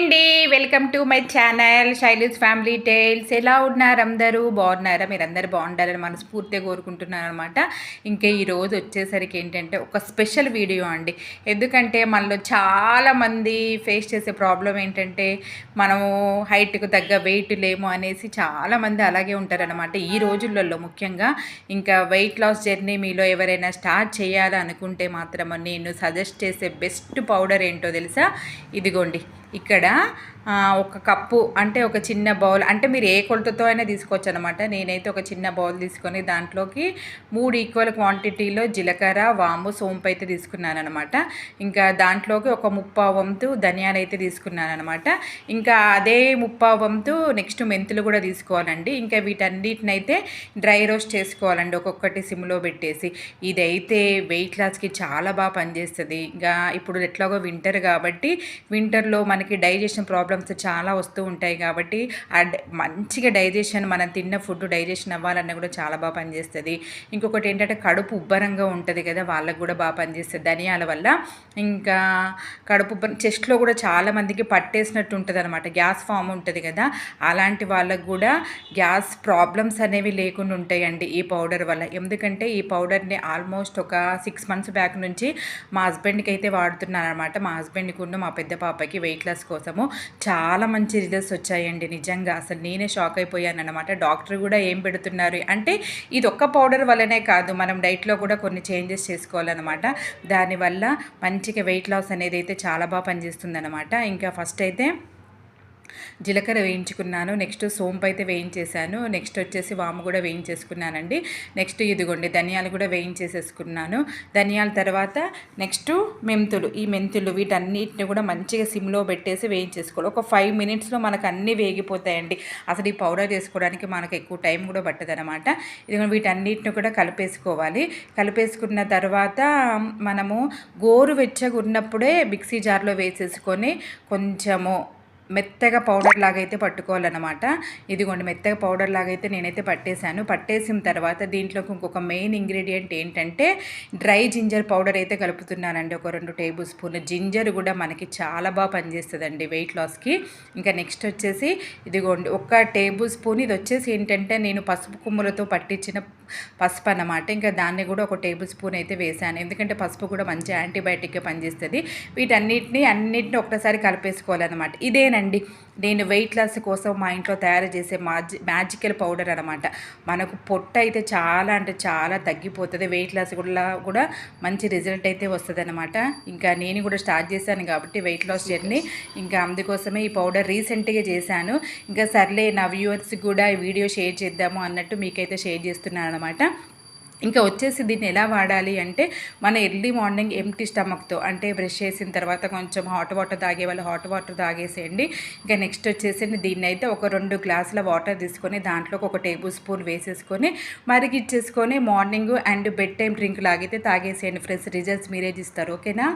అండి welcome to my channel Shailee's family tiles. ఎలా ఉన్నారు అందరూ? బాగున్నారా? మీరు అందరు బాగుండాలని మనస్ఫూర్తిగా కోరుకుంటున్నాను అనమాట ఇంకా ఈరోజు వచ్చేసరికి ఏంటంటే ఒక స్పెషల్ వీడియో అండి. ఎందుకంటే మనలో చాలామంది ఫేస్ చేసే ప్రాబ్లం ఏంటంటే మనము హైట్కు తగ్గ వెయిట్ లేము అనేసి చాలామంది అలాగే ఉంటారనమాట ఈ రోజులలో ముఖ్యంగా ఇంకా వెయిట్ లాస్ జర్నీ మీలో ఎవరైనా స్టార్ట్ చేయాలనుకుంటే మాత్రం నేను సజెస్ట్ చేసే బెస్ట్ పౌడర్ ఏంటో తెలుసా? ఇదిగోండి. ఇక్కడ ఒక కప్పు అంటే ఒక చిన్న బౌల్ అంటే మీరు ఏ కొలతతో అయినా తీసుకోవచ్చు అనమాట నేనైతే ఒక చిన్న బౌల్ తీసుకొని దాంట్లోకి మూడు ఈక్వల్ క్వాంటిటీలో జీలకర్ర వాము సోంపు అయితే తీసుకున్నాను అనమాట ఇంకా దాంట్లోకి ఒక ముప్పా వంతు ధనియాలు అయితే తీసుకున్నాను అనమాట ఇంకా అదే ముప్పా వంతు నెక్స్ట్ మెంతులు కూడా తీసుకోవాలండి. ఇంకా వీటన్నిటిని అయితే డ్రై రోస్ట్ చేసుకోవాలండి ఒక్కొక్కటి సిమ్లో పెట్టేసి. ఇదైతే వెయిట్ లాస్కి చాలా బాగా పనిచేస్తుంది. ఇంకా ఇప్పుడు ఎట్లాగో వింటర్ కాబట్టి వింటర్లో మన మనకి డైజెషన్ ప్రాబ్లమ్స్ చాలా వస్తూ ఉంటాయి కాబట్టి ఆ మంచిగా డైజెషన్ మనం తిన్న ఫుడ్ డైజెషన్ అవ్వాలన్నా కూడా చాలా బాగా పనిచేస్తుంది. ఇంకొకటి ఏంటంటే కడుపు ఉబ్బరంగా ఉంటుంది కదా వాళ్ళకు కూడా బాగా పనిచేస్తుంది. ధనియాల వల్ల ఇంకా కడుపు ఉబ్బరం చెస్ట్లో కూడా చాలా మందికి పట్టేసినట్టు ఉంటుంది అనమాట గ్యాస్ ఫామ్ ఉంటుంది కదా అలాంటి వాళ్ళకు కూడా గ్యాస్ ప్రాబ్లమ్స్ అనేవి లేకుండా ఉంటాయండి ఈ పౌడర్ వల్ల. ఎందుకంటే ఈ పౌడర్ని ఆల్మోస్ట్ ఒక సిక్స్ మంత్స్ బ్యాక్ నుంచి మా హస్బెండ్కి అయితే వాడుతున్నాను అనమాట మా హస్బెండ్కి ఉన్న మా పెద్ద పాపకి వెయిట్ లాస్ కోసము చాలా మంచి రిజల్ట్స్ వచ్చాయండి నిజంగా. అసలు నేనే షాక్ అయిపోయాను అనమాట డాక్టర్ కూడా ఏం పెడుతున్నారు? అంటే ఇది ఒక్క పౌడర్ వల్లనే కాదు మనం డైట్లో కూడా కొన్ని చేంజెస్ చేసుకోవాలన్నమాట. దానివల్ల మంచిగా వెయిట్ లాస్ అనేది అయితే చాలా బాగా పనిచేస్తుంది అనమాట ఇంకా ఫస్ట్ అయితే జీలకర్ర వేయించుకున్నాను. నెక్స్ట్ సోంపు అయితే వేయించేసాను నెక్స్ట్ వచ్చేసి వాము కూడా వేయించేసుకున్నానండి. నెక్స్ట్ ఇదిగోండి ధనియాలు కూడా వేయించేసేసుకున్నాను. ధనియాల తర్వాత నెక్స్ట్ మెంతులు. ఈ మెంతులు వీటన్నిటిని కూడా మంచిగా సిమ్లో పెట్టేసి వేయించేసుకోవాలి. ఒక ఫైవ్ మినిట్స్లో మనకు అన్నీ వేగిపోతాయండి. అసలు ఈ పౌడర్ చేసుకోవడానికి మనకు ఎక్కువ టైం కూడా పట్టదనమాట ఇదిగో వీటన్నిటిని కూడా కలిపేసుకోవాలి. కలిపేసుకున్న తర్వాత మనము గోరు వెచ్చగా ఉన్నప్పుడే మిక్సీ జార్లో వేసేసుకొని కొంచెము మెత్తగా పౌడర్ లాగా అయితే పట్టుకోవాలన్నమాట. ఇదిగోండి మెత్తగా పౌడర్ లాగా అయితే నేనైతే పట్టేశాను. పట్టేసిన తర్వాత దీంట్లోకి ఇంకొక మెయిన్ ఇంగ్రీడియంట్ ఏంటంటే డ్రై జింజర్ పౌడర్ అయితే కలుపుతున్నానండి. ఒక రెండు టేబుల్ స్పూన్ జింజర్ కూడా మనకి చాలా బాగా పనిచేస్తుందండి వెయిట్ లాస్కి. ఇంకా నెక్స్ట్ వచ్చేసి ఇదిగోండి ఒక టేబుల్ స్పూన్. ఇది వచ్చేసి ఏంటంటే నేను పసుపు కుమ్మలతో పట్టించిన పసుపు అన్నమాట. ఇంకా దాన్ని కూడా ఒక టేబుల్ స్పూన్ అయితే వేసాను ఎందుకంటే పసుపు కూడా మంచి యాంటీబయాటిక్గా పనిచేస్తుంది. వీటన్నిటిని అన్నిటిని ఒకటేసారి కలిపేసుకోవాలన్నమాట. ఇదేనండి అండి. నేను వెయిట్ లాస్ కోసం మా ఇంట్లో తయారు చేసే మాజి మ్యాజికల్ పౌడర్ అనమాట మనకు పొట్ట అయితే చాలా అంటే చాలా తగ్గిపోతుంది. వెయిట్ లాస్ కూడా కూడా మంచి రిజల్ట్ అయితే వస్తుంది అనమాట ఇంకా నేను కూడా స్టార్ట్ చేశాను కాబట్టి వెయిట్ లాస్ జర్నీ ఇంకా అందుకోసమే ఈ పౌడర్ రీసెంట్గా చేశాను. ఇంకా సర్లే నా వ్యూవర్స్కి కూడా ఈ వీడియో షేర్ చేద్దాము అన్నట్టు మీకైతే షేర్ చేస్తున్నాను అనమాట ఇంకా వచ్చేసి దీన్ని ఎలా వాడాలి అంటే మన ఎర్లీ మార్నింగ్ ఎంటీ స్టమక్తో అంటే బ్రష్ చేసిన తర్వాత కొంచెం హాట్ వాటర్ తాగే వాళ్ళు హాట్ వాటర్ తాగేసేయండి. ఇంకా నెక్స్ట్ వచ్చేసి దీన్ని అయితే ఒక రెండు గ్లాసుల వాటర్ తీసుకొని దాంట్లోకి ఒక టేబుల్ స్పూన్ వేసేసుకొని మరిగిచ్చేసుకొని morning and bed time drink లాగైతే తాగేసేయండి. ఫ్రెండ్స్ రిజల్ట్స్ మీరే ఇస్తారు ఓకేనా?